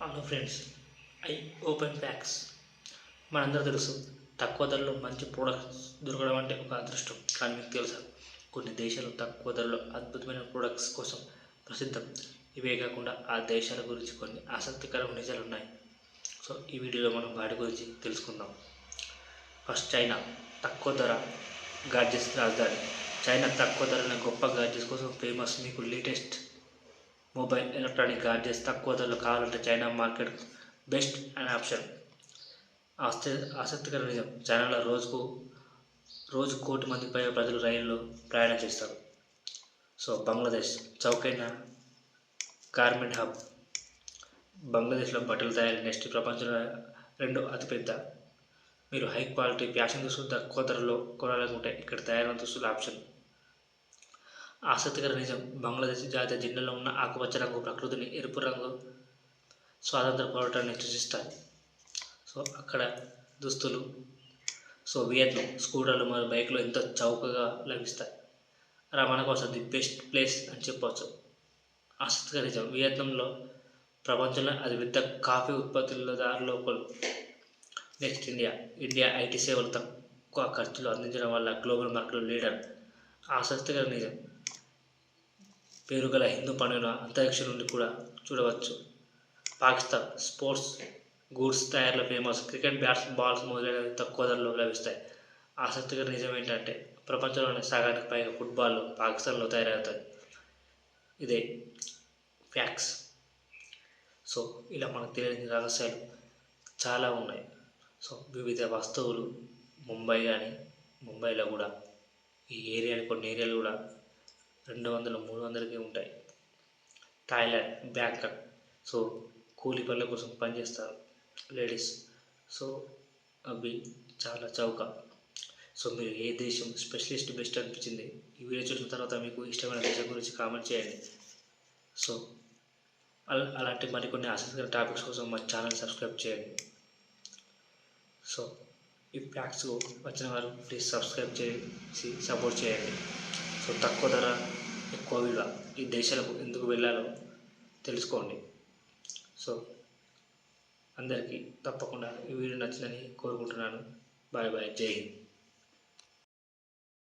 Hello friends I open facts మనందరూ తెలుసు తక్కువ ధరలో మంచి ప్రోడక్ట్స్ దొరకడం అంటే ఒక అదృష్టం. కానీ మీకు తెలుసా కొన్ని దేశాలు తక్కువ ధరలో అద్భుతమైన ప్రోడక్ట్స్ కోసం ప్రసిద్ధం. ఇవే కాకుండా ఆ దేశాల గురించి కొన్ని ఆసక్తికరమైన నిజాలు ఉన్నాయి. సో ఈ వీడియోలో మనం వాటి గురించి తెలుసుకుందాం. ఫస్ట్ చైనా తక్కువ ధర గార్జెస్ రాజధాని. చైనా తక్కువ ధరలో గొప్ప గార్జెస్ కోసం ఫేమస్ మీకు లేటెస్ట్ మొబైల్ ఎలక్ట్రానిక్ గాడ్జెట్స్ తక్కువ ధరలో కావాలంటే China market best and option ఆస్తి ఆసక్తికర నిజం. చైనాలో రోజుకు రోజు కోటి మంది పైగా ప్రజలు రైల్లో ప్రయాణం చేస్తారు. సో బంగ్లాదేశ్ చౌకైన గార్మెంట్ హబ్ బంగ్లాదేశ్లో బట్టలు తయారీ నెక్స్ట్ ప్రపంచంలో రెండో అతిపెద్ద. మీరు హై క్వాలిటీ ఫ్యాషన్ దుస్తులు తక్కువ ధరలో కొనాలనుకుంటే ఇక్కడ తయారైన దుస్తుల ఆప్షన్ ఆసక్తికర నిజం. బంగ్లాదేశ్ జాతీయ జెండాలో ఉన్న ఆకుపచ్చ రంగు ప్రకృతిని ఎరుపు రంగు స్వాతంత్ర పోరాటాన్ని సూచిస్తాయి సో అక్కడ దుస్తులు సో వియత్నాం స్కూటర్లు మరియు బైక్లు ఎంతో చౌకగా లభిస్తాయి. రవాణా కోసం ది బెస్ట్ ప్లేస్ అని చెప్పవచ్చు ఆసక్తికర నిజం. వియత్నంలో ప్రపంచంలో అతిపెద్ద కాఫీ ఉత్పత్తులదారులో ఒకరు. Next India. ఇండియా ఐటీ సేవలు తక్కువ ఖర్చులు అందించడం వల్ల గ్లోబల్ మార్కెట్లో లీడర్. ఆసక్తికర నిజం. పేరుగల హిందూ పండుగను అంతరిక్షం నుండి కూడా చూడవచ్చు. పాకిస్తాన్ స్పోర్ట్స్ గూడ్స్ తయారీలో ఫేమస్. క్రికెట్ బ్యాట్స్ బాల్స్ మొదలైనవి తక్కువ ధరలో లభిస్తాయి. ఆసక్తికర నిజం ఏంటంటే ప్రపంచంలోని సగానికి పైగా ఫుట్బాల్ పాకిస్తాన్లో తయారవుతాయి. ఇదే ఫ్యాక్స్ సో ఇలా మనకు తెలియని రహస్యాలు చాలా ఉన్నాయి. సో వివిధ వస్తువులు ముంబై కానీ ముంబైలో కూడా ఈ ఏరియాలు కొన్ని ఏరియాలు కూడా రెండు వందలు మూడు వందలకే ఉంటాయి. Thailand Bangkok. సో కూలి పనుల కోసం పనిచేస్తారు లేడీస్. సో అవి చాలా చౌక. సో మీరు ఏ దేశం స్పెషలిస్ట్ బెస్ట్ అనిపించింది? ఈ వీడియో చూసిన తర్వాత మీకు ఇష్టమైన దేశం గురించి కామెంట్ చేయండి. సో అలా అలాంటి మరికొన్ని ఆసక్తికర టాపిక్స్ కోసం మా ఛానల్ సబ్స్క్రైబ్ చేయండి. సో ఈ ప్యాక్స్ వచ్చిన వారు ప్లీజ్ సబ్స్క్రైబ్ చేసి సపోర్ట్ చేయండి. సో తక్కువ ధర ఎక్కువ విలువ ఈ దేశాలకు ఎందుకు వెళ్ళాలో తెలుసుకోండి. సో అందరికీ తప్పకుండా ఈ వీడియో నచ్చిందని కోరుకుంటున్నాను. Bye bye. జై హింద్.